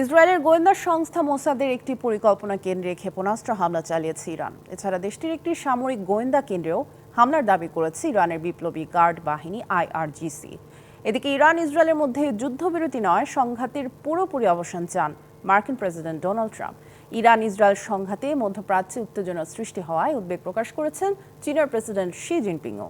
ইসরায়েলের গোয়েন্দা সংস্থা মোসাদের একটি পরিকল্পনা কেন্দ্রে ক্ষেপণাস্ত্র হামলা চালিয়েছে ইরান। এছাড়া দেশটির একটি সামরিক গোয়েন্দা কেন্দ্রেও হামলার দাবি করেছে ইরানের বিপ্লবী গার্ড বাহিনী আইআরজিসি। এদিকে ইরান, ইসরায়েলের মধ্যে যুদ্ধবিরতি নয়, সংঘাতের পুরোপুরি অবসান চান মার্কিন president Donald Trump. Iran, Israel সংঘাতে মধ্যপ্রাচ্যে উত্তেজনা সৃষ্টি হওয়ায় উদ্বেগ প্রকাশ করেছেন চীনের প্রেসিডেন্ট শি জিনপিংও।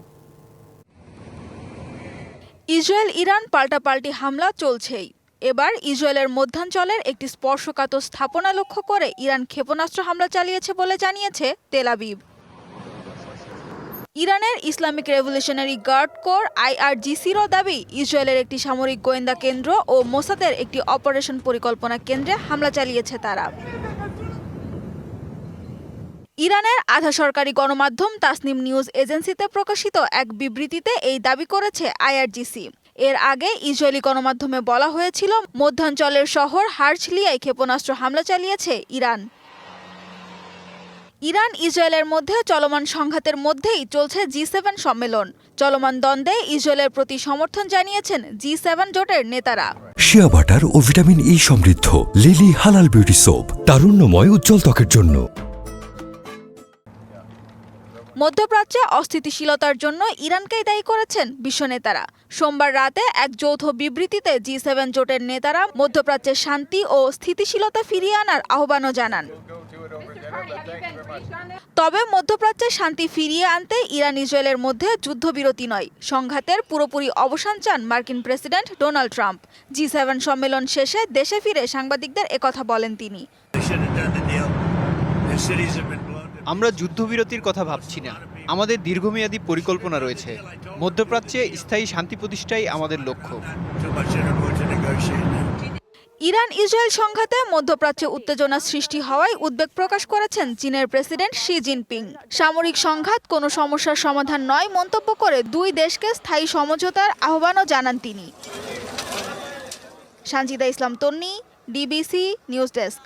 ইসরায়েল ইরান পাল্টাপাল্টি হামলা চলছেই। এবার ইসরায়েলের মধ্যাঞ্চলের একটি স্পর্শকাতর স্থাপনা লক্ষ্য করে ইরান ক্ষেপণাস্ত্র হামলা চালিয়েছে বলে জানিয়েছে তেলাবিব ইরানের ইসলামিক রেভলিউশনারি গার্ড কোর আইআরজিসিরও দাবি, ইসরায়েলের একটি সামরিক গোয়েন্দা কেন্দ্র ও মোসাদের একটি অপারেশন পরিকল্পনা কেন্দ্রে হামলা চালিয়েছে তারা। ইরানের আধা সরকারি গণমাধ্যম তাসনিম নিউজ এজেন্সিতে প্রকাশিত এক বিবৃতিতে এই দাবি করেছে আইআরজিসি। এর আগে ইসরায়েলি গণমাধ্যমে বলা হয়েছিল, মধ্যাঞ্চলের শহর হার্চলিয়ায় ক্ষেপণাস্ত্র হামলা চালিয়েছে ইরান। ইরান ইসরায়েলের মধ্যে চলমান সংঘাতের মধ্যেই চলছে জি সেভেন সম্মেলন। চলমান দ্বন্দ্বে ইসরায়েলের প্রতি সমর্থন জানিয়েছেন জি সেভেন জোটের নেতারা। শিয়া বাটার ও ভিটামিন ই সমৃদ্ধ, লিলি হালাল বিউটি সোপ, তারুণ্যময় উজ্জ্বল ত্বকের জন্য। মধ্যপ্রাচ্যে অস্থিতিশীলতার জন্য ইরানকেই দায়ী করেছেন বিশ্ব নেতারা। সোমবার রাতে এক যৌথ বিবৃতিতে জি সেভেন জোটের নেতারা মধ্যপ্রাচ্যে শান্তি ও স্থিতিশীলতা ফিরিয়ে আনার আহ্বানও জানান। তবে মধ্যপ্রাচ্যে শান্তি ফিরিয়ে আনতে ইরান ইসরায়েলের মধ্যে যুদ্ধবিরতি নয়। সংঘাতের পুরোপুরি অবসান চান মার্কিন president Donald Trump. G seven সম্মেলন শেষে দেশে ফিরে সাংবাদিকদের একথা বলেন তিনি। আমরা যুদ্ধবিরতির কথা ভাবছি না। আমাদের দীর্ঘমেয়াদী পরিকল্পনা রয়েছে। মধ্যপ্রাচ্যে স্থায়ী শান্তি প্রতিষ্ঠাই আমাদের লক্ষ্য. ইরান ইসরায়েল সংঘাতে মধ্যপ্রাচ্যে উত্তেজনা সৃষ্টি হওয়ায় উদ্বেগ প্রকাশ করেছেন চীনের প্রেসিডেন্ট শি জিনপিং। সামরিক সংঘাত কোনো সমস্যার সমাধান নয় মন্তব্য করে দুই দেশকে স্থায়ী সমঝোতার আহ্বানও জানান তিনি। Sanjida Islam Tonni, DBC news desk.